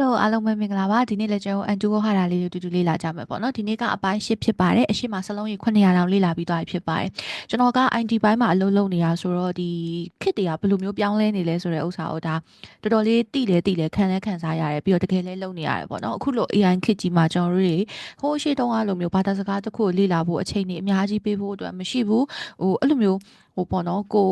လို့အားလုံးပဲမင်္ဂလာပါဒီနေ့လည်းကျွန်တော်အန်တူကိုဟာတာလေးကိုတူတူလေ့လာကြမယ်ပေါ့နော်ဒီနေ့ကအပိုင်း၈ဖြစ်ပါတယ်အရှိမစလုံးကြီး900တောင်လေ့လာပြီးသွားပြီဖြစ်ပါတယ်ကျွန်တော်က IT ဘိုင်းမှာအလုပ်လုပ်နေတာဆိုတော့ဒီခစ်တွေကဘယ်လိုမျိုးပြောင်းလဲနေလဲဆိုတဲ့ဥစ္စာကိုဒါတော်တော်လေးတိလေတိလေခံလဲခံစားရတယ်ပြီးတော့တကယ်လဲလုပ်နေရတယ်ပေါ့နော်အခုလို AI ခစ်ကြီးမှာကျွန်တော်တို့တွေဟိုးရှိတုန်းကလိုမျိုးဘာသာစကားတစ်ခုကိုလေ့လာဖို့အချိန်ကြီးအများကြီးပေးဖို့အတွက်မရှိဘူးဟိုအဲ့လိုမျိုးဟိုပေါ့နော်ကို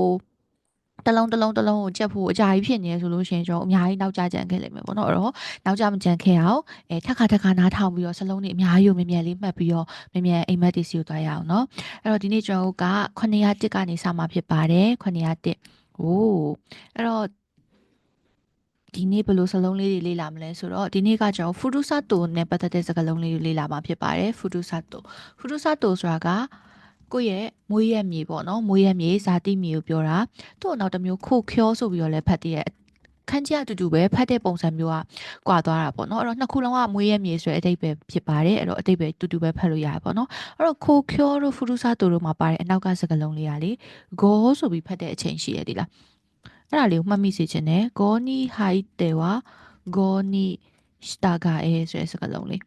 တလုံးတလုံးတလုံးကိုကြက်ဖို့အကြာကြီးဖြစ်နေဆိုလို့ရှိရင်ကျွန်တော်အများကြီးနောက်ကျကြံခဲ့လိမ့်မယ်ပေါ့နော်အဲ့တော့နောက်ကျမကြံခဲ့အောင်အဲထက်ခါထက်ခါနားထောင်ပြီးတော့စလုံးတွေအများကြီးကိုမြင်မြန်လေးမှတ်ပြီးတော့မြင်မြန်အိမ်မက်တီစီကိုသွားရအောင်နော်အဲ့တော့ဒီနေ့ကျွန်တော်က901ကနေစမှာဖြစ်ပါတယ်901ဟိုးအဲ့တော့ဒီနေ့ဘယ်လိုစလုံးလေးတွေလေ့လာမလဲဆိုတော့ဒီနေ့ကကျွန်တော်ဖူဒူဆာတိုနဲ့ပတ်သက်တဲ့စကားလုံးလေးတွေလေ့လာမှာဖြစ်ပါတယ်ဖူဒူဆာတိုဖူဒူဆာတိုဆိုတာက ကိုယ့်ရဲ့မွေးရက်မြေပေါ့နော်မွေးရက်မြေဇာတိမြေကိုပြောတာသူ့နောက်တစ်မျိုးခိုခေါဆိုပြီးတော့လည်းဖတ်တည့်ခန်းကြီးအတူတူပဲဖတ်တဲ့ပုံစံမျိုးကကွာသွားတာပေါ့နော်အဲ့တော့နှစ်ခုလုံးကမွေးရမြေဆိုတဲ့အတိတ်ပဲဖြစ်ပါတယ်အဲ့တော့အတိတ်ပဲတူတူပဲဖတ်လို့ရတယ်ပေါ့နော်အဲ့တော့ခိုကျောတို့ဖူရူဆာတို့တို့မှာပါတယ်အနောက်ကစကားလုံးလေးကလေဂေါဆိုပြီးဖတ်တဲ့အချိန်ရှိရသေးလားအဲ့ဒါလေးကိုမှတ်မိစေချင်တယ်ဂေါနီဟိုက်တေဝါဂေါနီစတာဂါအဲဆိုတဲ့စကားလုံးလေး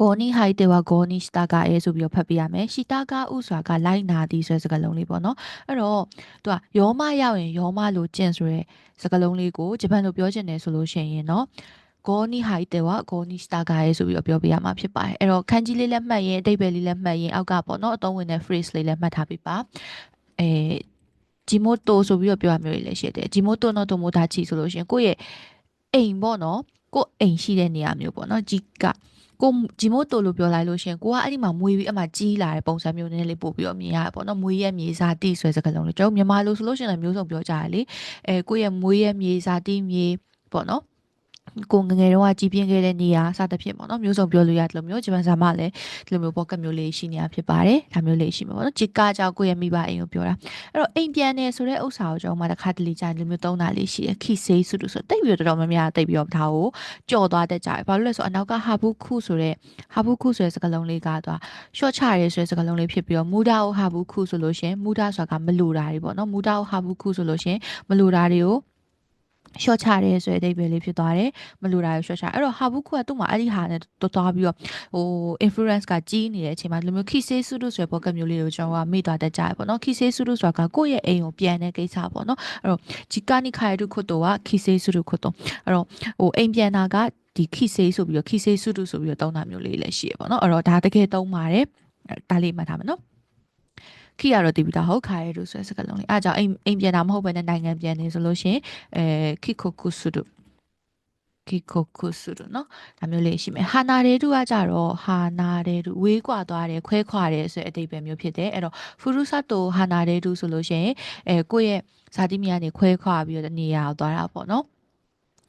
ဂေါနီဟိုက်တေဝါဂေါနီစတာဂါအဲဆိုပြီးတော့ဖတ်ပြရမယ်ရှီတာဂါဥဆိုတာကလိုက်နာသည်ဆိုတဲ့စကားလုံးလေးပေါ့နော်အဲ့တော့သူကယောမရောက်ရင်ယောမလို့ကျင့်ဆိုရဲစကားလုံးလေးကိုဂျပန်လိုပြောချင်တယ်ဆိုလို့ရှိရင်เนาะဂေါနီဟိုက်တေဝါဂေါနီစတာဂါရဲဆိုပြီးတော့ပြောပြရမှာဖြစ်ပါတယ်အဲ့တော့ခန်းကြီးလေးလည်းမှတ်ရင်အတိတ်ပဲလေးလည်းမှတ်ရင်အောက်ကပေါ့နော်အသုံးဝင်တဲ့ phrase လေးလည်းမှတ်ထားပြီးပါအဲဂျီမိုတိုဆိုပြီးတော့ပြောရမျိုးလေးလည်းရှိတယ်ဂျီမိုတိုနော်တိုမိုတာချီဆိုလို့ရှိရင်ကိုယ့်ရဲ့အိမ်ပေါ့နော်ကိုယ့်အိမ်ရှိတဲ့နေရာမျိုးပေါ့နော်ဂျီက ကိုဂျီမိုတိုလို့ပြောလိုက်လို့ရှင်ကိုကအဲ့ဒီမှာမွေးပြီးအမှကြီးလာတဲ့ပုံစံမျိုးနဲ့လေးပို့ပြီးတော့မြင်ရတယ်ပေါ့နော်မွေးရဲ့မြေစာတိဆွဲစကားလုံးလေးကျွန်တော်မြန်မာလိုဆိုလို့ရှင်လည်းမျိုးစုံပြောကြရလေအဲကိုရဲ့မွေးရဲ့မြေစာတိမြေပေါ့နော် ကိုငငယ်တုန်းကကြီးပြင်းခဲ့တဲ့နေရာစသဖြင့်ပေါ့နော်မျိုးစုံပြောလို့ရတယ်လို့မျိုးဂျပန်စာမလည်းဒီလိုမျိုးပေါ့ကမျိုးလေးရှိနေတာဖြစ်ပါတယ်ဒါမျိုးလေးရှိမှာပေါ့နော်ဂျီကာကြောင့်ကိုရဲ့မိဘအိမ်ကိုပြောတာအဲ့တော့အိမ်ပြန်နေဆိုတဲ့ဥစ္စာကိုကျွန်တော်မှတစ်ခါတလေကြာဒီလိုမျိုးသုံးတာလေးရှိတယ်ခီဆေးစုလို့ဆိုတိတ်ပြီးတော့တော်တော်များများတိတ်ပြီးတော့ဒါကိုကြော်သွားတတ်ကြတယ်ဘာလို့လဲဆိုအနောက်ကဟာဘူးခုဆိုတဲ့ဟာဘူးခုဆိုတဲ့စကားလုံးလေးကသွားရှော့ချရဲဆိုတဲ့စကားလုံးလေးဖြစ်ပြီးတော့မူဒါကိုဟာဘူးခုဆိုလို့ရှင်မူဒါဆိုတာကမလိုတာတွေပေါ့နော်မူဒါကိုဟာဘူးခုဆိုလို့ရှင်မလိုတာတွေကို ရှော့ချတယ်ဆိုတဲ့အဓိပ္ပာယ်လေးဖြစ်သွားတယ်မလိုတာကိုရှော့ချအဲ့တော့ဟာဘူးခုကသူ့မှာအဲ့ဒီဟာနဲ့တော်တော်ပြီးတော့ဟို influence ကကြီးနေတဲ့အချိန်မှာဒီလိုမျိုးခိဆေးစုတို့ဆိုတဲ့ဘောကမျိုးလေးကိုကျွန်တော်ကမေ့သွားတတ်ကြရပေါ့နော်ခိဆေးစုတို့ဆိုတာကကိုယ့်ရဲ့အိမ်ကိုပြန်တဲ့ကိစ္စပေါ့နော်အဲ့တော့ဂျီကာနိခိုင်တို့ခုတော့ကခိဆေးစုတို့ခုတော့အဲ့တော့ဟိုအိမ်ပြန်တာကဒီခိဆေးဆိုပြီးတော့ခိဆေးစုတို့ဆိုပြီးတော့တောင်းတာမျိုးလေးလည်းရှိရပေါ့နော်အဲ့တော့ဒါတကယ်သုံးပါတယ်ဒါလေးမှတ်ထားမယ်နော် ခိရတော့တည်ပြီးသားဟုတ်ခါရဲလို့ဆိုတဲ့စကားလုံးလေးအဲအကြောင်းအိမ်အိမ်ပြန်တာမဟုတ်ဘဲနဲ့နိုင်ငံပြန်နေဆိုလို့ရှင်အဲခိခိုကုဆုတုခိခိုကုဆုတုနော်ဒါမျိုးလေးရှိမယ်ဟာနာရေတုကကြတော့ဟာနာရေတုဝေးကွာသွားတယ်ခွဲခွာတယ်ဆိုတဲ့အတိတ်ပဲမျိုးဖြစ်တယ်အဲ့တော့ဖူရုဆတ်တိုဟာနာရေတုဆိုလို့ရှင်အဲကိုယ့်ရဲ့ဇာတိမြကနေခွဲခွာပြီးတော့နေရာသွားတာပေါ့နော်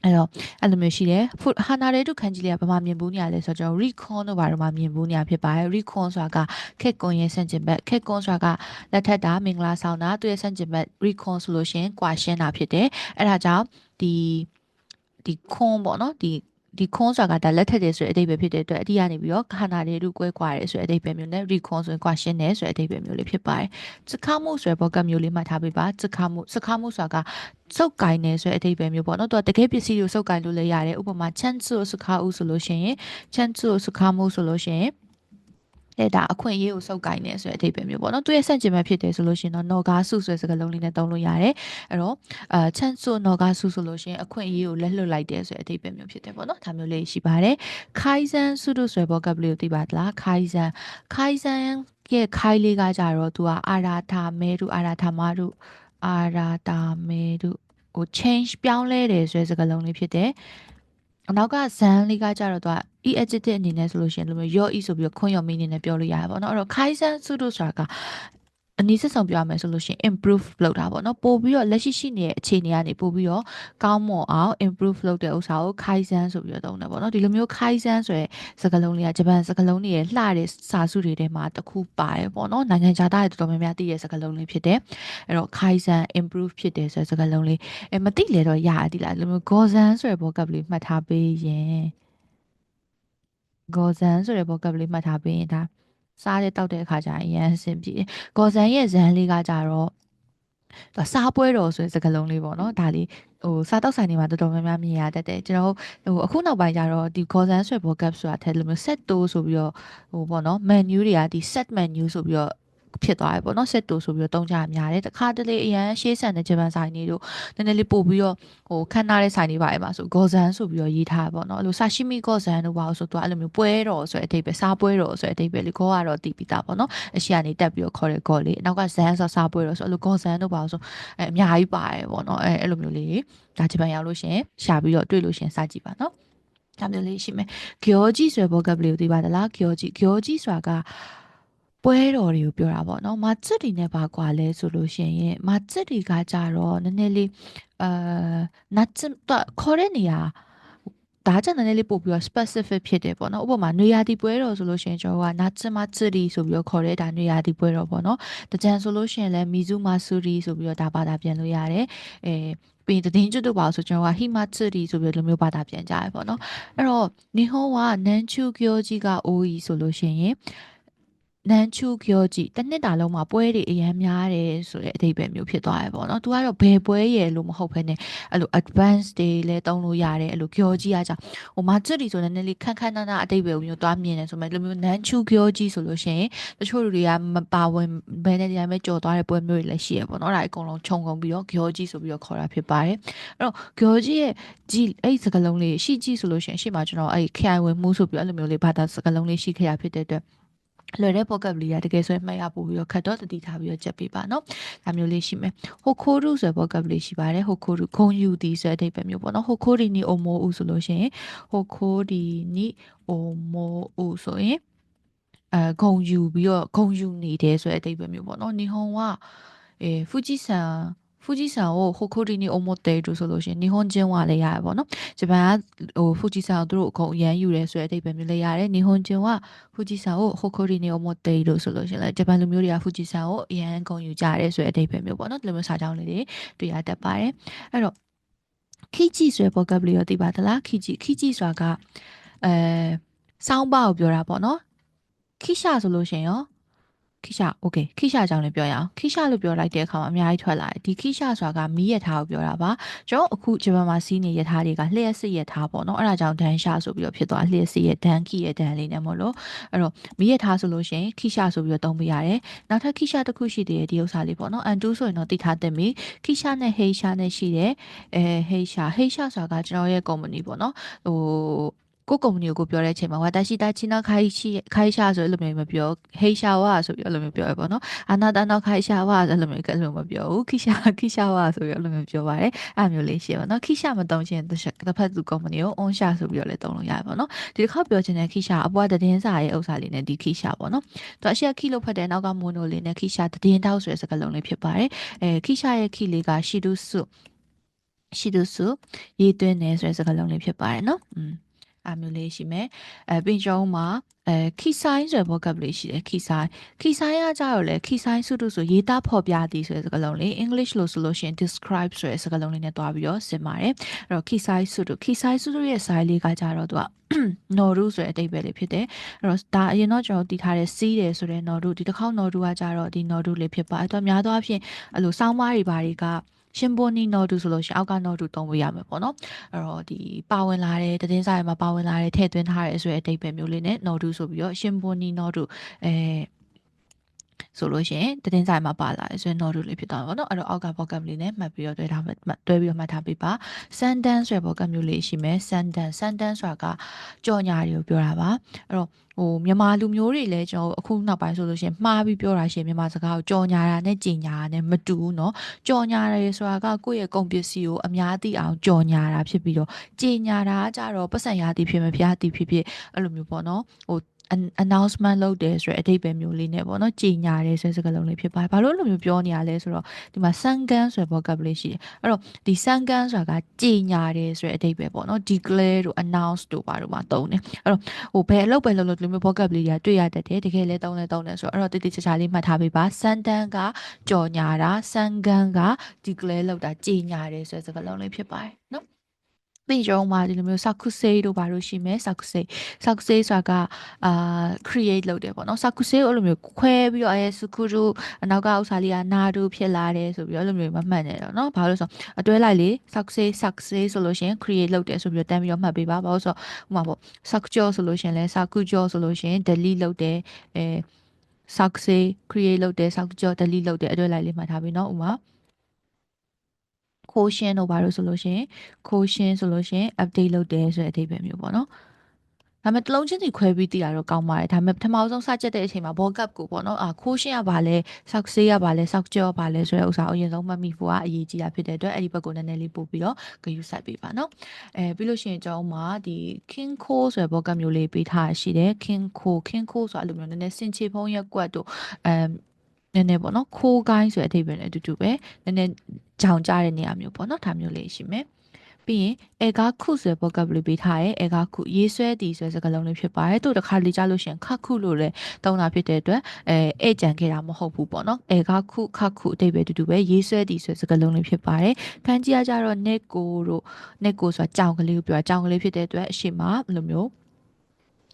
အဲ့တော့အဲ့လိုမျိုးရှိတယ်ဟာနာရဲတုခန်းကြီးလေးကဘာမှမြင်ဘူးနေရလဲဆိုတော့ကျွန်တော် recon တို့ဘာလို့မှမြင်ဘူးနေရဖြစ်ပါတယ် recon ဆိုတာကခက်ကွန်ရဲ့ဆန့်ကျင်ဘက်ခက်ကွန်ဆိုတာကလက်ထက်တာမင်္ဂလာဆောင်တာသူရဲ့ဆန့်ကျင်ဘက် recon ဆိုလို့ရှင်ကွာရှင်းတာဖြစ်တယ်အဲ့ဒါကြောင့်ဒီဒီခွန်ပေါ့နော်ဒီ ဒီခွန်ဆိုတာကဒါလက်ထက်တယ်ဆိုတဲ့အဓိပ္ပာယ်ဖြစ်တဲ့အတွက်အတိကနေပြီးတော့ခန္ဓာတွေတို့ကွဲကွာတယ်ဆိုတဲ့အဓိပ္ပာယ်မျိုးနဲ့ recon ဆိုရင်ကွာရှင်းတယ်ဆိုတဲ့အဓိပ္ပာယ်မျိုးလေးဖြစ်ပါတယ်။စခါမှုဆိုတဲ့ဘောကမျိုးလေးမှတ်ထားပေးပါစခါမှုစခါမှုဆိုတာကစုပ်ကင်နေဆိုတဲ့အဓိပ္ပာယ်မျိုးပေါ့နော်သူကတကယ်ပစ္စည်းကိုစုပ်ကင်လို့လည်းရတယ်ဥပမာချန်ဆူစခါဦးဆိုလို့ရှိရင်ချန်ဆူစခါမှုဆိုလို့ရှိရင် အဲဒါအခွင့်အရေးကိုစုပ်ကိုင်းနေဆိုတဲ့အဓိပ္ပာယ်မျိုးပေါ့နော်သူရဲ့ဆန့်ကျင်ဘက်ဖြစ်တယ်ဆိုလို့ရှိရင်တော့နော်ကားစုဆိုတဲ့စကားလုံးလေးနဲ့သုံးလို့ရတယ်အဲ့တော့အာချန်ဆိုနော်ကားစုဆိုလို့ရှိရင်အခွင့်အရေးကိုလက်လွတ်လိုက်တယ်ဆိုတဲ့အဓိပ္ပာယ်မျိုးဖြစ်တယ်ပေါ့နော်ဒါမျိုးလေးရှိပါတယ်ခိုင်ဇန်စုတို့ဆိုတဲ့ vocabulary ကိုသိပါသလားခိုင်ဇန်ခိုင်ဇန်ရဲ့ခိုင်လေးကကြတော့သူကအာရာထာမဲတို့အာရာထာမတို့အာရာတာမဲတို့ဟို change ပြောင်းလဲတယ်ဆိုတဲ့စကားလုံးလေးဖြစ်တယ်အနောက်ကဇန်လေးကကြတော့သူက e adjective အနေနဲ့ဆိုလို့ရှိရင်လိုမျိုး your e ဆိုပြီးတော့ခွန်းရော်မီအနေနဲ့ပြောလို့ရတယ်ပေါ့နော်အဲ့တော့ kaizen စုတို့ဆိုတာကအနည်းဆက်ဆောင်ပြောရမယ်ဆိုလို့ရှိရင် improve လုပ်တာပေါ့နော်ပို့ပြီးတော့လက်ရှိရှိနေတဲ့အခြေအနေကနေပို့ပြီးတော့ကောင်းမွန်အောင် improve လုပ်တဲ့ဥစ္စာကို kaizen ဆိုပြီးတော့သုံးတယ်ပေါ့နော်ဒီလိုမျိုး kaizen ဆိုတဲ့စကားလုံးလေးကဂျပန်စကားလုံးတွေရဲ့လှတဲ့စာစုတွေထဲမှာတစ်ခုပါတယ်ပေါ့နော်နိုင်ငံခြားသားတွေတော်တော်များများသိတဲ့စကားလုံးလေးဖြစ်တယ်အဲ့တော့ kaizen improve ဖြစ်တယ်ဆိုတဲ့စကားလုံးလေးအဲမသိလေတော့ရရည်လားဒီလိုမျိုး gozen ဆိုတဲ့ vocabulary မှတ်ထားပေးရင် ဂေါ်ဇန်ဆိုတဲ့ vocabulary မှတ်ထားပေးရင်ဒါစားတဲ့တောက်တဲ့အခါကျရင်အရင်အဆင်ပြေဂေါ်ဇန်ရဲ့ဇန်လေးကကြတော့သူစားပွဲတော်ဆိုတဲ့စကားလုံးလေးပေါ့နော်ဒါလေးဟိုစားတော့ဆိုင်တွေမှာတော်တော်များများမြင်ရတတ်တယ်ကျွန်တော်ဟိုအခုနောက်ပိုင်းကျတော့ဒီ Gordon ဆွဲဘော gap ဆိုတာထဲလို့မျိုး set တိုးဆိုပြီးတော့ဟိုပေါ့နော် menu တွေကဒီ set menu ဆိုပြီးတော့ ဖြစ်သွားတယ်ပေါ့နော် set တိုးဆိုပြီးတော့တုံးကြများတယ်တခါတလေအရန်ရှေးဆန်တဲ့ဂျပန်ဆိုင်တွေတို့နည်းနည်းလေးပို့ပြီးတော့ဟိုခန်းထားတဲ့ဆိုင်တွေပါအဲ့မှာဆို Gordon ဆိုပြီးတော့ရေးထားပေါ့နော်အဲ့လို sashimi Gordon တို့ပါဆိုတော့အဲ့လိုမျိုးပွဲတော်ဆိုတဲ့အဓိပ္ပာယ်စားပွဲတော်ဆိုတဲ့အဓိပ္ပာယ်လေးကိုကတော့တည်ပြီးသားပေါ့နော်အရှိကနေတက်ပြီးတော့ခေါ်တဲ့ god လေးအနောက်ကဇန်ဆိုစားပွဲတော်ဆိုအဲ့လို Gordon တို့ပါဆိုအဲအများကြီးပါတယ်ပေါ့နော်အဲအဲ့လိုမျိုးလေးဒါဂျပန်ရောက်လို့ရှရင်ရှာပြီးတော့တွေ့လို့ရှရင်စကြည့်ပါနော်ဒါမျိုးလေးရှိမယ်ဂျောကြီးဆိုတဲ့ vocab လေးကိုသိပါသလားဂျောကြီးဂျောကြီးဆိုတာက ပွဲတော်တွေကိုပြောတာပေါ့နော်မာချစ်တွေနဲ့ပါကွာလဲဆိုလို့ရှိရင်မာချစ်တွေကကြတော့နည်းနည်းလေးအာနတ်ချစ်တော့ခေါ်တဲ့နေရာဒါကြနည်းနည်းလေးပို့ပြီးတော့ specific ဖြစ်တယ်ပေါ့နော်ဥပမာနွေရာသီပွဲတော်ဆိုလို့ရှိရင်ကျွန်တော်ကနာချစ်မချစ်ဒီဆိုပြီးတော့ခေါ်တဲ့ဒါနွေရာသီပွဲတော်ပေါ့နော်တကြံဆိုလို့ရှိရင်လည်းမီဇူမာဆူရီဆိုပြီးတော့ဒါဘာသာပြန်လို့ရတယ်အဲပြီးရင်သတင်းကျွတ်တို့ပါဆိုကျွန်တော်ကဟိမချစ်ဒီဆိုပြီးလိုမျိုးဘာသာပြန်ကြရပေါ့နော်အဲ့တော့နီဟွန်ကနန်ချူကျိုကြီးကအိုးကြီးဆိုလို့ရှိရင် နန်ချူကျော်ကြည့်တစ်နှစ်တာလုံးမှာပွဲတွေအများများတယ်ဆိုတဲ့အဓိပ္ပာယ်မျိုးဖြစ်သွားရပေါ့နော်။ तू ကတော့ဘယ်ပွဲရဲ့လို့မဟုတ်ဘဲနဲ့အဲ့လို advance တွေလည်းတုံးလို့ရတယ်အဲ့လိုကျော်ကြီးအားကြောင့်ဟိုမှာချစ်တီဆိုတဲ့နည်းနည်းလေးခက်ခက်နာနာအဓိပ္ပာယ်မျိုးသွားမြင်တယ်ဆိုမဲ့လိုမျိုးနန်ချူကျော်ကြီးဆိုလို့ရှိရင်တချို့လူတွေကမပါဝင်ဘဲနဲ့တရားမဲ့ကြော်သွားတဲ့ပွဲမျိုးတွေလည်းရှိရပေါ့နော်။ဒါအကုန်လုံးခြုံကုန်ပြီးတော့ကျော်ကြီးဆိုပြီးတော့ခေါ်တာဖြစ်ပါတယ်။အဲ့တော့ကျော်ကြီးရဲ့ကြီးအဲ့စကလုံးလေးရှိကြီးဆိုလို့ရှိရင်ရှေ့မှာကျွန်တော်အဲ့ခိုင်ဝင်မှုဆိုပြီးအဲ့လိုမျိုးလေးဘာသာစကလုံးလေးရှိခဲ့ရဖြစ်တဲ့အတွက် လွယ်တဲ့ pocket လေးကတကယ်ဆိုရင်မှတ်ရပို့ပြီးတော့ခတ်တော့တတိထားပြီးတော့ချက်ပေးပါနော်ဒါမျိုးလေးရှိမယ်ဟိုခိုရူဆိုတဲ့ pocket လေးရှိပါတယ်ဟိုခိုရူဂုံယူသည်ဆိုတဲ့အဓိပ္ပာယ်မျိုးပေါ့နော်ဟိုခိုဒီနီအိုမိုဦးဆိုလို့ရှိရင်ဟိုခိုဒီနီအိုမိုဦးဆိုရင်အဲဂုံယူပြီးတော့ဂုံယူနေတယ်ဆိုတဲ့အဓိပ္ပာယ်မျိုးပေါ့နော်နီဟွန်ကအဲဖူဂျီဆန် ဖူဂျီဆန်ကိုဟိုခိုဒီနီအိုမိုတေတူဆိုလို့ရှိရင်နီဟွန်ဂျင်းဝါလည်းရတယ်ပေါ့နော်ဂျပန်ကဟိုဖူဂျီဆန်ကိုသူတို့အကုန်အရန်ယူတယ်ဆိုတဲ့အဓိပ္ပာယ်မျိုးလည်းရတယ်နီဟွန်ဂျင်းဝဖူဂျီဆန်ကိုဟိုခိုဒီနီအိုမိုတေတူဆိုလို့ရှိရင်လည်းဂျပန်လူမျိုးတွေကဖူဂျီဆန်ကိုအရန်ဂုံယူကြတယ်ဆိုတဲ့အဓိပ္ပာယ်မျိုးပေါ့နော်ဒီလိုမျိုးစာကြောင်းလေးတွေတွေ့ရတတ်ပါတယ်အဲ့တော့ခီချီဆိုတဲ့ vocabulary ရောသိပါသလားခီချီခီချီဆိုတာကအဲစောင်းပါကိုပြောတာပေါ့နော်ခိရှာဆိုလို့ရှိရင်ရော ခိရှာโอเคခိရှာကြောင့်လည်းပြောရအောင်ခိရှာလို့ပြောလိုက်တဲ့အခါမှာအများကြီးထွက်လာတယ်ဒီခိရှာဆိုတာကမီးရထားကိုပြောတာပါကျွန်တော်အခုဂျပန်မှာစီးနေရထားတွေကလျှက်စစ်ရထားပေါ့နော်အဲ့ဒါကြောင့်ဒန်ရှာဆိုပြီးတော့ဖြစ်သွားလျှက်စစ်ရဒန်ခိရဒန်လေးနဲ့မို့လို့အဲ့တော့မီးရထားဆိုလို့ရှိရင်ခိရှာဆိုပြီးတော့သုံးပေးရတယ်နောက်ထပ်ခိရှာတစ်ခုရှိသေးတယ်ဒီဥစ္စာလေးပေါ့နော်အန်တူဆိုရင်တော့တိထားတင်ပြီခိရှာနဲ့ဟေရှာနဲ့ရှိတယ်အဲဟေရှာဟေရှာဆိုတာကကျွန်တော်ရဲ့ company ပေါ့နော်ဟို ကိုကုမ္ပဏီကိုပြောတဲ့အချိန်မှာဝါတာရှိတာချီနာခိုင်ရှိခိုင်ရှာဆိုအဲ့လိုမျိုးမပြောဟေရှာဝါဆိုပြီးအဲ့လိုမျိုးပြောရပေါ့နော်အာနာတနောခိုင်ရှာဝါဆိုအဲ့လိုမျိုးအဲ့လိုမပြောဘူးခိရှာခိရှာဝါဆိုပြီးအဲ့လိုမျိုးပြောပါတယ်အဲ့မျိုးလေးရှိပါနော်ခိရှာမတုံးချင်းတစ်ဖက်သူကုမ္ပဏီကို on ရှာဆိုပြီးတော့လည်းတုံးလို့ရတယ်ပေါ့နော်ဒီတစ်ခါပြောချင်တဲ့ခိရှာအပွားတည်င်းစာရဲ့ဥစ္စာလေးနဲ့ဒီခိရှာပေါ့နော်သူအရှိခိလို့ဖတ်တဲ့နောက်ကမိုနိုလေးနဲ့ခိရှာတည်င်းတောက်ဆိုတဲ့စကားလုံးလေးဖြစ်ပါတယ်အဲခိရှာရဲ့ခိလေးကရှီဒုစုရှီဒုစုရေးသွင်းနေဆိုတဲ့စကားလုံးလေးဖြစ်ပါတယ်နော်อืม အမျိုးလေးရှိမယ်အဲပြီးကျုံးမှာအဲခီဆိုင်ဆိုတဲ့ vocabulary ရှိတယ်ခီဆိုင်ခီဆိုင်ကကြတော့လေခီဆိုင်စုတုဆိုရေးသားဖော်ပြသည်ဆိုတဲ့စကားလုံးလေး English လို့ဆိုလို့ရှိရင် describe ဆိုတဲ့စကားလုံးလေးနဲ့တွားပြီးတော့ဆင်ပါတယ်အဲ့တော့ခီဆိုင်စုတုခီဆိုင်စုတုရဲ့ size လေးကကြတော့သူကနော်ရူဆိုတဲ့အတိတ်ပဲလေးဖြစ်တယ်အဲ့တော့ဒါအရင်တော့ကျွန်တော်တည်ထားတဲ့စီးတယ်ဆိုတဲ့နော်ရူဒီတစ်ခေါက်နော်ရူကကြတော့ဒီနော်ရူလေးဖြစ်ပါအဲ့တော့များသောအားဖြင့်အဲ့လိုစောင်းမားတွေဘာတွေက ရှင်ပိုနီနော်တူဆိုလို့ရှိရင်အောက်ကနော်တူသုံးလို့ရမယ်ပေါ့နော်အဲ့တော့ဒီပါဝင်လာတဲ့တည်င်းစာတွေမှာပါဝင်လာတဲ့ထည့်သွင်းထားရဲဆိုတဲ့အတိတ်ပဲမျိုးလေးနဲ့နော်တူဆိုပြီးတော့ရှင်ပိုနီနော်တူအဲ ဆိုလို့ရှိရင်တည်င်းစာမှာပါလာတယ်ဆိုရင် node လေးဖြစ်သွားမှာပေါ့နော်အဲ့တော့အောက်က program လေးနဲ့မှတ်ပြီးတော့တွဲထားတွဲပြီးတော့မှတ်ထားပေးပါ sentence ဆိုတဲ့ program မျိုးလေးရှိမယ် sentence sentence ဆိုတာကကြော်ညာတွေကိုပြောတာပါအဲ့တော့ဟိုမြန်မာလူမျိုးတွေလည်းကျွန်တော်အခုနောက်ပိုင်းဆိုလို့ရှိရင်မှားပြီးပြောတာရှင်မြန်မာစကားကိုကြော်ညာတာနဲ့ကြင်ညာတာနဲ့မတူဘူးเนาะကြော်ညာတယ်ဆိုတာကကိုယ့်ရဲ့ကုန်ပစ္စည်းကိုအများသိအောင်ကြော်ညာတာဖြစ်ပြီးတော့ကြင်ညာတာကကြတော့ပတ်စံရသည်ဖြစ်မဖျားသည်ဖြစ်ဖြစ်အဲ့လိုမျိုးပေါ့နော်ဟို announcement လုပ်တယ်ဆိုတဲ့အဓိပ္ပာယ်မျိုးလေးနဲ့ပေါ့နော်ကြေညာတယ်ဆိုတဲ့စကားလုံးလေးဖြစ်ပါတယ်။ဘာလို့အဲ့လိုမျိုးပြောနေရလဲဆိုတော့ဒီမှာ sangan ဆိုတဲ့ vocabulary ရှိတယ်။အဲ့တော့ဒီ sangan ဆိုတာကကြေညာတယ်ဆိုတဲ့အဓိပ္ပာယ်ပေါ့နော် declare တို့ announce တို့ဘာတို့မှာသုံးတယ်။အဲ့တော့ဟိုဘယ်အလုပ်ပဲလုပ်လို့ဒီလိုမျိုး vocabulary တွေတွေ့ရတတ်တယ်။တကယ်လည်းသုံးလဲသုံးတယ်ဆိုတော့အဲ့တော့တိတိကျကျလေးမှတ်ထားပေးပါ။ sandan ကကြော်ညာတာ sangan က declare လုပ်တာကြေညာတယ်ဆိုတဲ့စကားလုံးလေးဖြစ်ပါတယ်နော်။ သင်ရုံမှာဒီလိုမျိုး sakusei တို့ဘာလို့ရှိမယ် sakusei sakusei ဆိုတာကအာ create လုပ်တယ်ပေါ့နော် sakusei ကိုအဲ့လိုမျိုးခွဲပြီးတော့အဲ sukuru အနောက်ကဥစားလေးက nado ဖြစ်လာတယ်ဆိုပြီးတော့အဲ့လိုမျိုးမမှတ်နဲ့တော့နော်ဘာလို့ဆိုတော့အတွဲလိုက်လေ sakusei sakusei ဆိုလို့ရှင် create လုပ်တယ်ဆိုပြီးတော့တန်းပြီးတော့မှတ်ပေးပါဘာလို့ဆိုတော့ဥမာပေါ့ sakujo ဆိုလို့ရှင်လဲ sakujo ဆိုလို့ရှင် delete လုပ်တယ်အဲ sakusei create လုပ်တယ် sakujo delete လုပ်တယ်အတွဲလိုက်လေးမှတ်ထားပြီးနော်ဥမာ ခိုးရှင်းတို့ဘာလို့ဆိုလို့ရှိရင်ခိုးရှင်းဆိုလို့ရှိရင် update လုပ်တယ်ဆိုတဲ့အဓိပ္ပာယ်မျိုးပေါ့နော်ဒါပေမဲ့တလုံးချင်းစီခွဲပြီးတည်ရတော့ကောင်းပါတယ်ဒါပေမဲ့ပထမဆုံးစကြက်တဲ့အချိန်မှာ ball cup ကိုပေါ့နော်အာခိုးရှင်းရပါလဲ sock ဆေးရပါလဲ sock ကြောပါလဲဆိုတဲ့ဥစ္စာအရင်ဆုံးမှတ်မိဖို့ကအရေးကြီးတာဖြစ်တဲ့အတွက်အဲ့ဒီဘက်ကိုနည်းနည်းလေးပို့ပြီးတော့ဂရုစိုက်ပေးပါနော်အဲပြီးလို့ရှိရင်ကျွန်တော်မှာဒီ king co ဆိုတဲ့ ball cup မျိုးလေးပေးထားရှိတယ် king co king co ဆိုတာအဲ့လိုမျိုးနည်းနည်းစင်ချေဖုံးရက်ကွက်တို့အမ် နည်းနည်းပေါ့နော်ခိုးကိုင်းဆိုတဲ့အဓိပ္ပာယ်နဲ့အတူတူပဲနည်းနည်းကြောင်ကြတဲ့နေရာမျိုးပေါ့နော်ဒါမျိုးလေးရှိမယ်ပြီးရင်အေကာခုဆိုတဲ့ vocabulary ပေးထားရဲအေကာခုရေးဆွဲတည်ဆိုတဲ့စကားလုံးလေးဖြစ်ပါတယ်သူတခါလေကြားလို့ရှိရင်ခခုလို့လည်းသုံးတာဖြစ်တဲ့အတွက်အဲဧကြံခဲ့တာမဟုတ်ဘူးပေါ့နော်အေကာခုခခုအဓိပ္ပာယ်တူတူပဲရေးဆွဲတည်ဆိုတဲ့စကားလုံးလေးဖြစ်ပါတယ်ခန်းကြီးကကြတော့ net ကိုတို့ net ကိုဆိုတာကြောင်ကလေးကိုပြောတာကြောင်ကလေးဖြစ်တဲ့အတွက်အရှိမဘယ်လိုမျိုး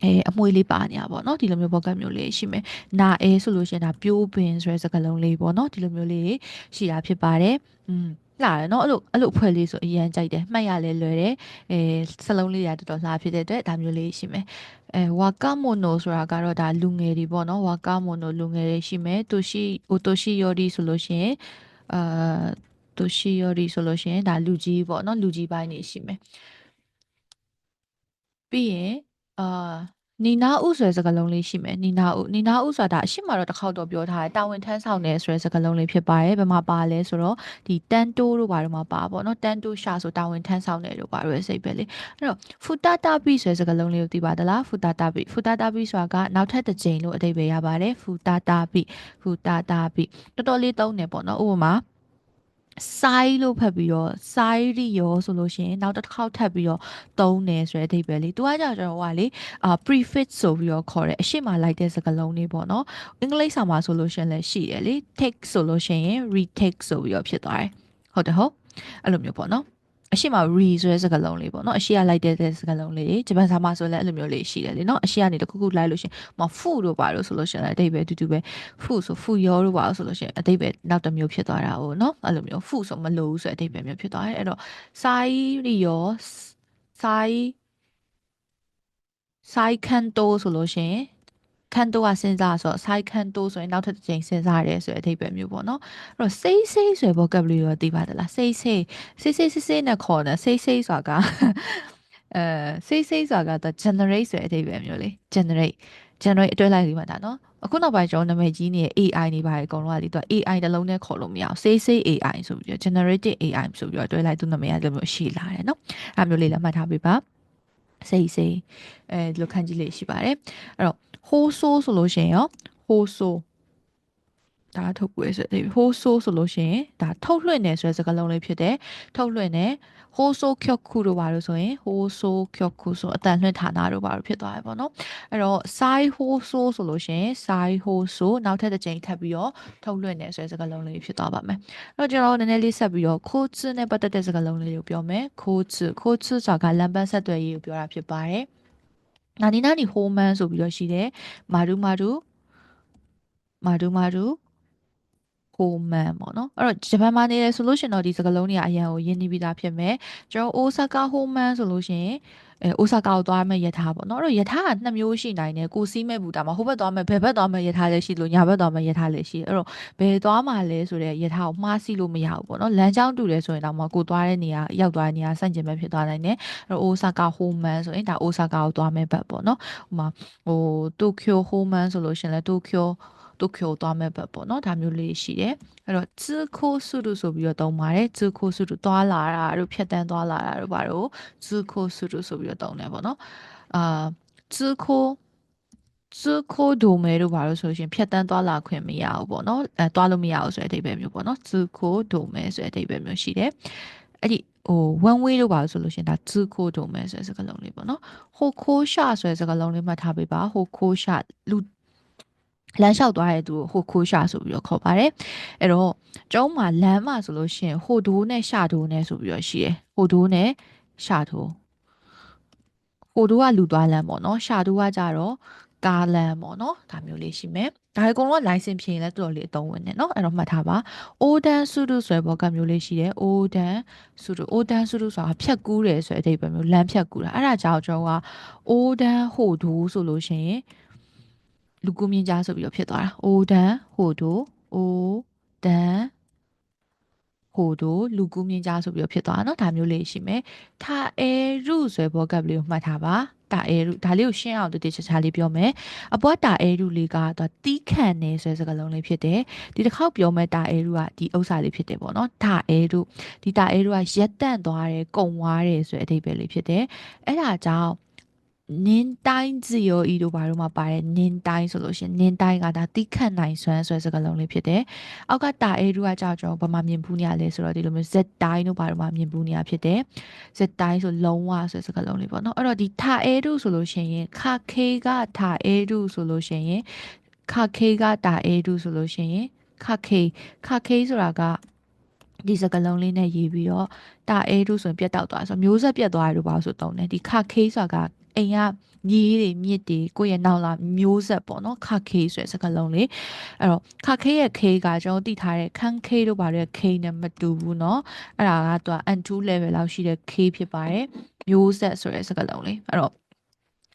အဲအမွေလေးပါနေတာပေါ့နော်ဒီလိုမျိုးဘောကတ်မျိုးလေးရှိမယ်။နာအဲဆိုလို့ရှိရင်ဒါပြိုးပင်ဆိုတဲ့စကားလုံးလေးပေါ့နော်ဒီလိုမျိုးလေးရှိတာဖြစ်ပါတယ်။อืมလာတယ်เนาะအဲ့လိုအဲ့လိုအဖွဲ့လေးဆိုအရန်ကြိုက်တယ်မှတ်ရလဲလွယ်တယ်အဲစလုံးလေးတွေတော်တော်လှဖြစ်တဲ့အတွက်ဒါမျိုးလေးရှိမယ်အဲဝါကာမိုနိုဆိုတာကတော့ဒါလူငယ်တွေပေါ့နော်ဝါကာမိုနိုလူငယ်တွေရှိမယ်တိုရှိအိုတိုရှိယော်ဒီဆိုလို့ရှိရင်အာတိုရှိယော်ဒီဆိုလို့ရှိရင်ဒါလူကြီးပေါ့နော်လူကြီးပိုင်းနေရှိမယ်ပြီးရင် အာနီနာဥဆိုတဲ့စကားလုံးလေးရှိမယ်နီနာဥနီနာဥဆိုတာအရှိမတော့တစ်ခေါက်တော့ပြောထားတယ်တာဝန်ထမ်းဆောင်တယ်ဆိုတဲ့စကားလုံးလေးဖြစ်ပါတယ်ဘယ်မှာပါလဲဆိုတော့ဒီတန်တိုးတို့ဘာတို့မှာပါပေါ့နော်တန်တိုးရှာဆိုတာဝန်ထမ်းဆောင်တယ်တို့ဘာတို့ရဲ့စိတ်ပဲလေအဲ့တော့ဖူတာတာဘီဆိုတဲ့စကားလုံးလေးကိုသိပါသလားဖူတာတာဘီဖူတာတာဘီဆိုတာကနောက်ထပ်တစ်ကြိမ်လို့အဓိပ္ပာယ်ရပါတယ်ဖူတာတာဘီဖူတာတာဘီတော်တော်လေးသုံးတယ်ပေါ့နော်ဥပမာ စိုင်းလို့ဖတ်ပြီးတော့စိုင်းရီရောဆိုလို့ရှိရင်နောက်တစ်ခေါက်ထပ်ပြီးတော့သုံးတယ်ဆိုတဲ့အဓိပ္ပာယ်လေးသူကကြောင့်ကျွန်တော်ကလေအာ prefix ဆိုပြီးတော့ခေါ်တယ်အရှိမလိုက်တဲ့စကားလုံးလေးပေါ့နော်အင်္ဂလိပ်စာမှာဆိုလို့ရှိရင်လည်းရှိတယ်လေ take ဆိုလို့ရှိရင် retake ဆိုပြီးတော့ဖြစ်သွားတယ်ဟုတ်တယ်ဟုတ်အဲ့လိုမျိုးပေါ့နော် အရှိမ re ဆိုတဲ့စကားလုံးလေးပေါ့နော်အရှိကလိုက်တဲ့စကားလုံးလေးဂျပန်စာမှာဆိုလည်းအဲ့လိုမျိုးလေးရှိတယ်လေနော်အရှိကနေတခုခုလိုက်လို့ရှင်မဖူတို့ပါလို့ဆိုလို့ရှင်လည်းအတိတ်ပဲတူတူပဲဖူဆိုဖူရောတို့ပါလို့ဆိုလို့ရှင်အတိတ်ပဲနောက်တစ်မျိုးဖြစ်သွားတာဟုတ်နော်အဲ့လိုမျိုးဖူဆိုမလို့ဆိုအတိတ်ပဲမျိုးဖြစ်သွားတယ်အဲ့တော့စိုင်းရီရောစိုင်းစိုင်းကန်တိုဆိုလို့ရှင် ခန်းတိုးကစဉ်းစားဆိုတော့ side ခန်းတိုးဆိုရင်နောက်ထပ်တစ်ချိန်စဉ်းစားရတယ်ဆိုတဲ့အဓိပ္ပာယ်မျိုးပေါ့နော်အဲ့တော့ say say ဆိုတဲ့ vocabulary တော့သိပါသလား say say say say say say နဲ့ခေါ်တယ် say say ဆိုတာကအဲ say say ဆိုတာက generate ဆိုတဲ့အဓိပ္ပာယ်မျိုးလေ generate generate အတွဲလိုက်ပြီးမှဒါနော်အခုနောက်ပိုင်းကျွန်တော်နာမည်ကြီးနေတဲ့ AI နေပါတယ်အကုန်လုံးကဒီတော့ AI တစ်လုံးနဲ့ခေါ်လို့မရအောင် say say AI ဆိုပြီးတော့ generated AI ဆိုပြီးတော့တွဲလိုက်သူနာမည်ကလိုမျိုးရှိလာတယ်နော်အဲမျိုးလေးလည်းမှတ်ထားပေးပါစိတ်စိတ်အဲဒီလိုခန်းကြီးလေးရှိပါတယ်အဲ့တော့ ဟိုးဆိုးဆိုလို့ရှိရင်ရောဟိုးဆိုးဒါထုတ်ပွေးဆိုတဲ့ဟိုးဆိုးဆိုလို့ရှိရင်ဒါထုတ်လွှင့်နေဆိုတဲ့စကားလုံးလေးဖြစ်တယ်ထုတ်လွှင့်နေဟိုးဆိုးကျော့ခုတို့ပါလို့ဆိုရင်ဟိုးဆိုးကျော့ခုဆိုအတန်လွှင့်ဌာနတို့ပါလို့ဖြစ်သွားတယ်ပေါ့နော်အဲ့တော့ side ဟိုးဆိုးဆိုလို့ရှိရင် side ဟိုးဆိုးနောက်ထပ်တစ်ကြိမ်ထပ်ပြီးတော့ထုတ်လွှင့်နေဆိုတဲ့စကားလုံးလေးဖြစ်သွားပါမယ်အဲ့တော့ကျွန်တော်နည်းနည်းလေးဆက်ပြီးတော့ခိုးချနဲ့ပတ်သက်တဲ့စကားလုံးလေးကိုပြောမယ်ခိုးချခိုးချဆိုတာကလမ်းပန်းဆက်သွယ်ရေးကိုပြောတာဖြစ်ပါတယ် နာနီနာနီဟိုမန်ဆိုပြီးတော့ရှိတယ်မာဒူမာဒူမာဒူမာဒူဟိုမန်ပေါ့နော်အဲ့တော့ဂျပန်မှာနေတယ်ဆိုလို့ရှင်တော့ဒီစကားလုံးတွေကအရန်ကိုရင်းနှီးပြီးသားဖြစ်မယ်ကျွန်တော်အိုဆာကာဟိုမန်ဆိုလို့ရှင် အဲအိုဆာကာကိုသွားမဲ့ယထာပေါ့နော်အဲ့တော့ယထာကနှစ်မျိုးရှိနိုင်တယ်ကိုစီးမဲ့ဘူတာမှာဟိုဘက်သွားမဲ့ဘယ်ဘက်သွားမဲ့ယထာလည်းရှိလို့ညာဘက်သွားမဲ့ယထာလည်းရှိအဲ့တော့ဘယ်သွားမှာလဲဆိုတဲ့ယထာကိုမှားစီးလို့မရဘူးပေါ့နော်လမ်းကြောင်းတူတယ်ဆိုရင်တော့မှကိုသွားတဲ့နေရာရောက်သွားတဲ့နေရာဆန့်ကျင်ဘက်ဖြစ်သွားနိုင်တယ်အဲ့တော့အိုဆာကာဟိုမန်ဆိုရင်ဒါအိုဆာကာကိုသွားမဲ့ဘက်ပေါ့နော်ဟိုမှာဟိုတိုကျိုဟိုမန်ဆိုလို့ရှင်လဲတိုကျို တိုကျိုသွားမဲ့ဘက်ပေါ့နော်ဒါမျိုးလေးရှိတယ်အဲ့တော့ဇီခိုစုတုဆိုပြီးတော့သုံးပါတယ်ဇီခိုစုတုသွားလာတာတို့ဖြတ်တန်းသွားလာတာတို့ဘာလို့ဇီခိုစုတုဆိုပြီးတော့သုံးတယ်ပေါ့နော်အာဇီခိုဇီခိုဒိုမဲတို့ဘာလို့ဆိုရှင်ဖြတ်တန်းသွားလာခွင့်မရဘူးပေါ့နော်အဲသွားလို့မရဘူးဆိုတဲ့အဓိပ္ပာယ်မျိုးပေါ့နော်ဇီခိုဒိုမဲဆိုတဲ့အဓိပ္ပာယ်မျိုးရှိတယ်အဲ့ဒီဟို one way လို့ပါလို့ဆိုလို့ရှင်ဒါဇီခိုဒိုမဲဆိုတဲ့စကားလုံးလေးပေါ့နော်ဟိုခိုးရှာဆိုတဲ့စကားလုံးလေးမှတ်ထားပေးပါဟိုခိုးရှာလူ လမ်းလျှောက်သွားတဲ့သူကိုဟိုခိုးရှာဆိုပြီးတော့ခေါ်ပါတယ်။အဲ့တော့ကျုံးမှာလမ်းမှာဆိုလို့ရှိရင်ဟိုဒိုးနဲ့ရှာဒိုးနဲ့ဆိုပြီးတော့ရှိတယ်။ဟိုဒိုးနဲ့ရှာဒိုး။ဟိုဒိုးကလူသွားလမ်းပေါ့နော်။ရှာဒိုးကကြတော့ကားလမ်းပေါ့နော်။ဒါမျိုးလေးရှိမယ်။ဒါအကုန်လုံးက license ဖြေရင်လည်းတော်တော်လေးအသုံးဝင်တယ်နော်။အဲ့တော့မှတ်ထားပါ။ Odan Sudu ဆိုတဲ့ဘောကမျိုးလေးရှိတယ်။ Odan Sudu Odan Sudu ဆိုတာဖြတ်ကူးတယ်ဆိုတဲ့အဓိပ္ပာယ်မျိုးလမ်းဖြတ်ကူးတာ။အဲ့ဒါကြောင့်ကျွန်တော်က Odan ဟိုဒိုးဆိုလို့ရှိရင် လူကူမြင့်ကြားဆိုပြီးတော့ဖြစ်သွားတာ odan ဟိုဒို odan ဟိုတို့လူကူးမြင့်ကြားဆိုပြီးတော့ဖြစ်သွားတာเนาะဒါမျိုးလေးရှိမယ်ထာအဲရုဆိုတဲ့ဘောကပ်လေးကိုမှတ်ထားပါတာအဲရုဒါလေးကိုရှင်းအောင်တတိချာချာလေးပြောမယ်အပွားတာအဲရုလေးကတော့တီးခန့်နေဆိုတဲ့စကားလုံးလေးဖြစ်တယ်ဒီတစ်ခေါက်ပြောမဲ့တာအဲရုကဒီဥစ္စာလေးဖြစ်တယ်ပေါ့နော်တာအဲရုဒီတာအဲရုကရက်တန့်သွားတယ်ကုံသွားတယ်ဆိုတဲ့အဓိပ္ပာယ်လေးဖြစ်တယ်အဲ့ဒါကြောင့် နင်းတိုင်းဇီယောဤတို့ဘာလို့မှပါတယ်နင်းတိုင်းဆိုလို့ရှင်နင်းတိုင်းကဒါတိခတ်နိုင်စွမ်းဆိုတဲ့စကားလုံးလေးဖြစ်တယ်။အောက်ကတာအေရူကကြောက်ကျွန်တော်ဘာမှမြင်ဘူးနေရလဲဆိုတော့ဒီလိုမျိုးဇက်တိုင်းတို့ဘာလို့မှမြင်ဘူးနေရဖြစ်တယ်။ဇက်တိုင်းဆိုလုံးဝဆိုတဲ့စကားလုံးလေးပေါ့နော်။အဲ့တော့ဒီတာအေရူဆိုလို့ရှင်ရင်ခခေကတာအေရူဆိုလို့ရှင်ရင်ခခေကတာအေရူဆိုလို့ရှင်ရင်ခခေခခေဆိုတာကဒီစကလုံးလေးနဲ့ရေးပြီးတော့တာအဲတို့ဆိုရင်ပြတ်တောက်သွားဆိုမျိုးဆက်ပြတ်သွားတယ်လို့ပါဆိုတော့တုံးတယ်ဒီခခေးဆိုတာက အိမ်ကညီးတွေမြစ်တွေကိုယ့်ရဲ့နောက်လာမျိုးဆက်ပေါ့နော်ခခေးဆိုတဲ့စကားလုံးလေးအဲ့တော့ခခေးရဲ့ခေးကကျွန်တော်သိထားတဲ့ခန်းခေးတို့ပါတဲ့ခေးနဲ့မတူဘူးเนาะအဲ့ဒါကသူက N2 level လောက်ရှိတဲ့ခေးဖြစ်ပါတယ်မျိုးဆက်ဆိုတဲ့စကားလုံးလေးအဲ့တော့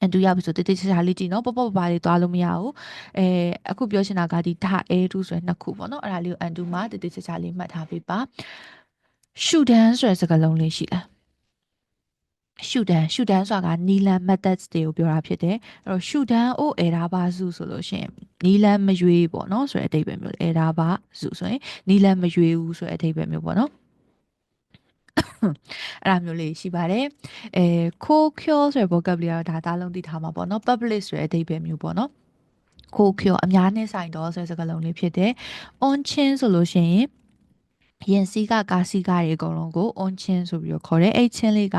အန်တူရပြီဆိုတိတိကျကျလေးကြည့်နော်ပေါ့ပေါ့ပါလေးသွားလို့မရဘူးအဲအခုပြောချင်တာကဒီဒါအဲတူဆိုရင်နှစ်ခုပေါ့နော်အဲ့ဒါလေးကိုအန်တူမှာတိတိကျကျလေးမှတ်ထားပေးပါရှူဒန်ဆိုတဲ့စကားလုံးလေးရှိလား ရှူဒန်ရှူဒန်ဆိုတာကနီလန် methods တွေကိုပြောတာဖြစ်တယ်အဲ့တော့ရှူဒန်အိုအဲဒါပါစုဆိုလို့ရှိရင်နီလန်မရွေးပေါ့နော်ဆိုတဲ့အဓိပ္ပာယ်မျိုးအဲဒါပါစုဆိုရင်နီလန်မရွေးဘူးဆိုတဲ့အဓိပ္ပာယ်မျိုးပေါ့နော်အဲ့ဒါမျိုးလေးရှိပါတယ်အဲခိုးကျောဆိုတဲ့ vocabulary ကတော့ဒါသားလုံးသိထားမှာပေါ့နော် public ဆိုတဲ့အဓိပ္ပာယ်မျိုးပေါ့နော်ခိုးကျောအများနဲ့ဆိုင်တော့ဆိုတဲ့စကားလုံးလေးဖြစ်တယ် on chin ဆိုလို့ရှိရင် ရင်စီးကကားစီးကားတွေအကုန်လုံးကို on ချင်းဆိုပြီးတော့ခေါ်တယ်အဲ့ချင်းလေးက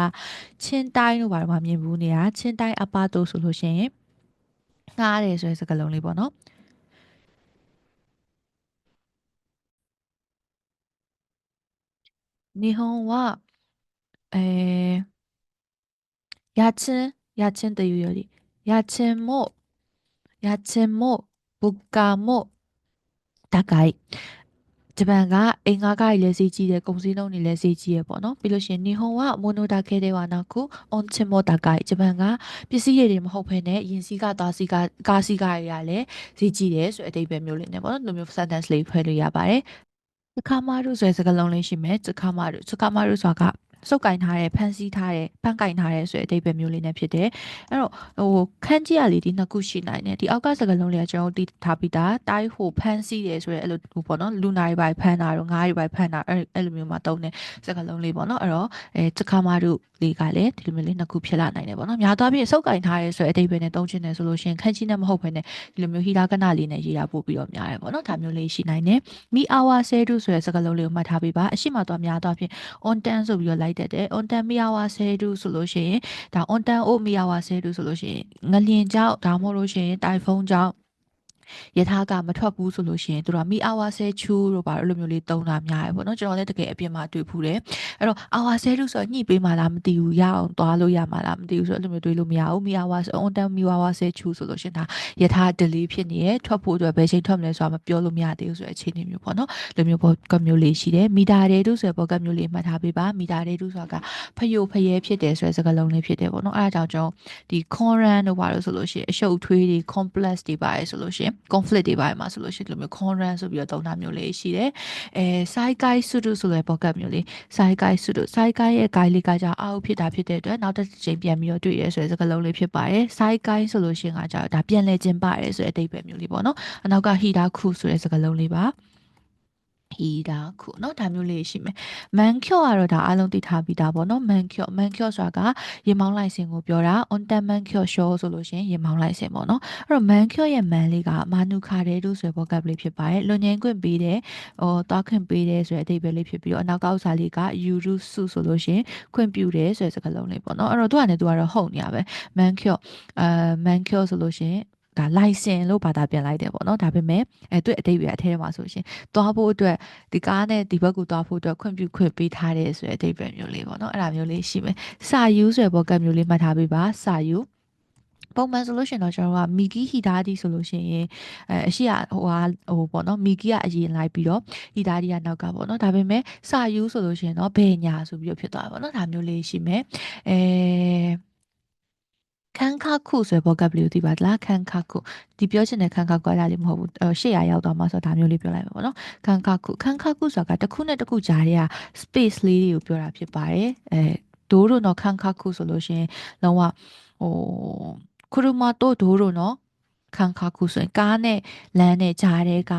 ချင်းတိုင်းလို့ဘာလို့မှမြင်ဘူးနေတာချင်းတိုင်းအပတိုဆိုလို့ရှိရင်ငားတယ်ဆိုတဲ့စကားလုံးလေးပေါ့နော်日本はえー、家賃家賃というより家賃も家賃も物価も高い ဂျပန်ကအိမ်ငါးကားကြီးလည်းဈေးကြီးတယ်ကုန်စည်နှုန်းတွေလည်းဈေးကြီးရပေါ့နော်ပြီးလို့ရှိရင်နီဟွန်ကမိုနိုဒါခဲတဲ့ဝါနောက်ခုအွန်ချင်မိုဒါကဂျပန်ကပစ္စည်းရည်တွေမဟုတ်ဘဲနဲ့ယင်စီကသားစီကကားစီကရည်ရလည်းဈေးကြီးတယ်ဆိုတဲ့အတိတ်ပဲမျိုးလေးနဲ့ပေါ့နော်ဒီလိုမျိုး sentence လေးဖွဲ့လို့ရပါတယ်စကားမတို့ဆိုတဲ့စကားလုံးလေးရှိမယ်စကားမတို့စကားမတို့ဆိုတာက စုပ်ကင်ထားတယ်ဖန်ဆီးထားတယ်ဖန်ကင်ထားတယ်ဆိုတဲ့အဓိပ္ပာယ်မျိုးလေးနဲ့ဖြစ်တယ်အဲ့တော့ဟိုခန်းကြီးရလေးဒီနှစ်ခုရှိနိုင်တယ်ဒီအောက်ကစကားလုံးလေးကကျွန်တော်တို့သိထားပြီးသားတိုင်းဟိုဖန်ဆီးတယ်ဆိုတဲ့အဲ့လိုဟိုပေါ့နော်လူနာတွေပိုင်ဖန်တာတော့ငါးတွေပိုင်ဖန်တာအဲ့အဲ့လိုမျိုးမှာတုံးတယ်စကားလုံးလေးပေါ့နော်အဲ့တော့အဲစကားမတို့လေးကလည်းဒီလိုမျိုးလေးနှစ်ခုဖြစ်လာနိုင်တယ်ပေါ့နော်များသောအားဖြင့်စုပ်ကင်ထားရဲဆိုတဲ့အဓိပ္ပာယ်နဲ့တုံးချင်တယ်ဆိုလို့ရှိရင်ခန်းကြီးနဲ့မဟုတ်ဘဲနဲ့ဒီလိုမျိုးဟီလာကနလေးနဲ့ရေးတာပို့ပြီးတော့များတယ်ပေါ့နော်ဒါမျိုးလေးရှိနိုင်တယ်မီအာဝါဆဲတုဆိုတဲ့စကားလုံးလေးကိုမှတ်ထားပေးပါအရှိမတော့များသောအားဖြင့် on tan ဆိုပြီးတော့လိုက်တတ်တယ် on tan မီယာဝါဆဲတုဆိုလို့ရှိရင်ဒါ on tan အိုမီယာဝါဆဲတုဆိုလို့ရှိရင်ငလျင်ကြောက်ဒါမှမဟုတ်လို့ရှိရင်တိုင်ဖုန်းကြောက် ယထာကမထွက်ဘူးဆိုလို့ရှိရင်သူတို့ကမီအာဝါဆဲချူတို့ပါအဲ့လိုမျိုးလေးတုံးတာများရယ်ပေါ့နော်ကျွန်တော်လည်းတကယ်အပြင်မှာတွေ့ဖူးတယ်အဲ့တော့အာဝါဆဲတုဆိုတော့ညှိပေးမှလားမသိဘူးရအောင်သွားလို့ရမှလားမသိဘူးဆိုတော့အဲ့လိုမျိုးတွေးလို့မရဘူးမီအာဝါဆဲအွန်တန်မီအာဝါဆဲချူဆိုလို့ရှိရင်ဒါယထာ delay ဖြစ်နေရယ်ထွက်ဖို့အတွက်ဘယ်ချိန်ထွက်မလဲဆိုတာမပြောလို့မရသေးဘူးဆိုတဲ့အခြေအနေမျိုးပေါ့နော်လိုမျိုးပေါ့ကမျိုးလေးရှိတယ်မီတာတွေတုဆိုတဲ့ပေါ့ကမျိုးလေးမှတ်ထားပေးပါမီတာတွေတုဆိုတာကဖယိုဖယဲဖြစ်တယ်ဆိုတဲ့စကားလုံးလေးဖြစ်တယ်ပေါ့နော်အဲ့ဒါကြောင့်ကျွန်တော်ဒီ conran တို့ပါလို့ဆိုလို့ရှိရင်အရှုပ်ထွေးတွေ complex တွေပါတယ်ဆိုလို့ရှိရင် conflict တွေပါတယ်မှာဆိုလို့ရှိရင်ဒီလိုမျိုး conran ဆိုပြီးတော့သုံးတာမျိုးလေးရှိတယ်အဲ side guy sudo ဆိုတဲ့ပေါ့ကမျိုးလေး side guy sudo side guy ရဲ့ guy လေးကကြောင့်အောက်ဖြစ်တာဖြစ်တဲ့အတွက်နောက်တစ်ချိန်ပြန်ပြီးတော့တွေ့ရဲဆိုတဲ့စကားလုံးလေးဖြစ်ပါတယ် side guy ဆိုလို့ရှိရင်ကကြောင့်ဒါပြန်လဲခြင်းပါတယ်ဆိုတဲ့အဓိပ္ပာယ်မျိုးလေးပေါ့နော်အနောက်က hida ku ဆိုတဲ့စကားလုံးလေးပါ ဟီဒါခုเนาะဒါမျိုးလေးရှိမယ်မန်ကျော့ကတော့ဒါအားလုံးသိထားပြီးသားပေါ့เนาะမန်ကျော့မန်ကျော့ဆိုတာကရေမောင်းလိုက်စင်ကိုပြောတာ on tan မန်ကျော့ show ဆိုလို့ရှိရင်ရေမောင်းလိုက်စင်ပေါ့เนาะအဲ့တော့မန်ကျော့ရဲ့မန်လေးကမာနုခါတဲ့တို့ဆိုတဲ့ vocab လေးဖြစ်ပါတယ်လွန်ငင်းခွင့်ပေးတယ်ဟောတောက်ခွင့်ပေးတယ်ဆိုတဲ့အဓိပ္ပာယ်လေးဖြစ်ပြီးတော့အနောက်ကဥစ္စာလေးက you do စုဆိုလို့ရှိရင်ခွင့်ပြုတယ်ဆိုတဲ့စကားလုံးလေးပေါ့เนาะအဲ့တော့သူကလည်းသူကတော့ဟုတ်နေရပဲမန်ကျော့အာမန်ကျော့ဆိုလို့ရှိရင် ဒါ license လို့ဘာသာပြန်လိုက်တယ်ပေါ့နော်ဒါပေမဲ့အဲသူ့အတိတ်ပဲအထဲမှာဆိုရှင်သွားဖို့အတွက်ဒီကားနဲ့ဒီဘက်ကိုသွားဖို့အတွက်ခွင့်ပြုခွင့်ပေးထားတယ်ဆိုတဲ့အတိတ်ပဲမျိုးလေးပေါ့နော်အဲ့ဒါမျိုးလေးရှိမယ်စာယူဆိုရပေါ့ကတ်မျိုးလေးမှတ်ထားပေးပါစာယူပုံမှန်ဆိုလို့ရှိရင်တော့ကျွန်တော်တို့ကမီဂီဟီဒါဒီဆိုလို့ရှိရင်အဲအရှိကဟိုဟာဟိုပေါ့နော်မီဂီကအရင်လိုက်ပြီးတော့ဟီဒါဒီကနောက်ကပေါ့နော်ဒါပေမဲ့စာယူဆိုလို့ရှိရင်တော့ဘယ်ညာဆိုပြီးတော့ဖြစ်သွားပါပေါ့နော်ဒါမျိုးလေးရှိမယ်အဲ ခန်းခါခုဆိုတဲ့ vocabulary သိပါသလားခန်းခါခုဒီပြောချင်တဲ့ခန်းခါကွာတာလေးမဟုတ်ဘူးရှေ့ရရောက်သွားမှဆိုတော့ဒါမျိုးလေးပြောလိုက်မှာပေါ့နော်ခန်းခါခုခန်းခါခုဆိုတာကတစ်ခုနဲ့တစ်ခုကြားထဲက space လေးတွေကိုပြောတာဖြစ်ပါတယ်အဲဒိုးတို့တော့ခန်းခါခုဆိုလို့ရှိရင်လုံးဝဟိုခရုမာတိုဒိုးတို့နော်ခန်းခါခုဆိုရင်ကားနဲ့လမ်းနဲ့ကြားထဲက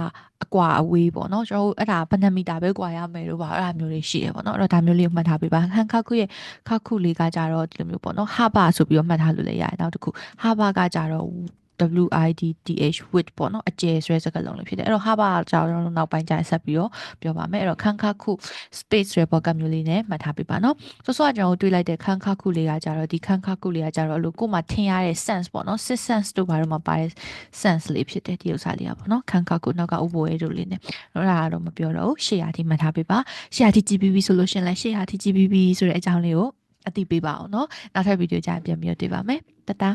အကွာအဝေးပေါ့နော်ကျွန်တော်တို့အဲ့ဒါဘယ်နှမီတာပဲကွာရမယ်လို့ပါအဲ့ဒါမျိုးလေးရှိတယ်ပေါ့နော်အဲ့တော့ဒါမျိုးလေးကိုမှတ်ထားပေးပါခန်းခါခုရဲ့ခါခုလေးကကြတော့ဒီလိုမျိုးပေါ့နော်ဟာဘာဆိုပြီးတော့မှတ်ထားလို့လည်းရတယ်နောက်တစ်ခုဟာဘာကကြတော့ WIDTH with ပေါ့နော်အကျယ်ဆိုတဲ့စကားလုံးလေးဖြစ်တယ်အဲ့တော့ harbor ကြောင့်နောက်ပိုင်းကျရင်ဆက်ပြီးတော့ပြောပါမယ်အဲ့တော့ခန်းခါခု space ဆိုတဲ့ pocket မျိုးလေးနဲ့မှတ်ထားပေးပါနော်ဆိုတော့ကျွန်တော်တို့တွေးလိုက်တဲ့ခန်းခါခုလေးကကြတော့ဒီခန်းခါခုလေးကကြတော့အဲ့လိုကိုယ်မှထင်ရတဲ့ sense ပေါ့နော် six sense တို့ဘာလို့မှပါတဲ့ sense လေးဖြစ်တယ်ဒီဥစ္စာလေးကပေါ့နော်ခန်းခါခုနောက်ကဥပဝဲတို့လေးနဲ့တော့ဒါကတော့မပြောတော့ဘူးရှေ့ရထိမှတ်ထားပေးပါရှေ့ရထိ GBB ဆိုလို့ရှင်လဲရှေ့ရထိ GBB ဆိုတဲ့အကြောင်းလေးကိုအသိပေးပါအောင်เนาะနောက်ထပ်ဗီဒီယိုကြရင်ပြန်ပြီးတော့တွေ့ပါမယ်တတား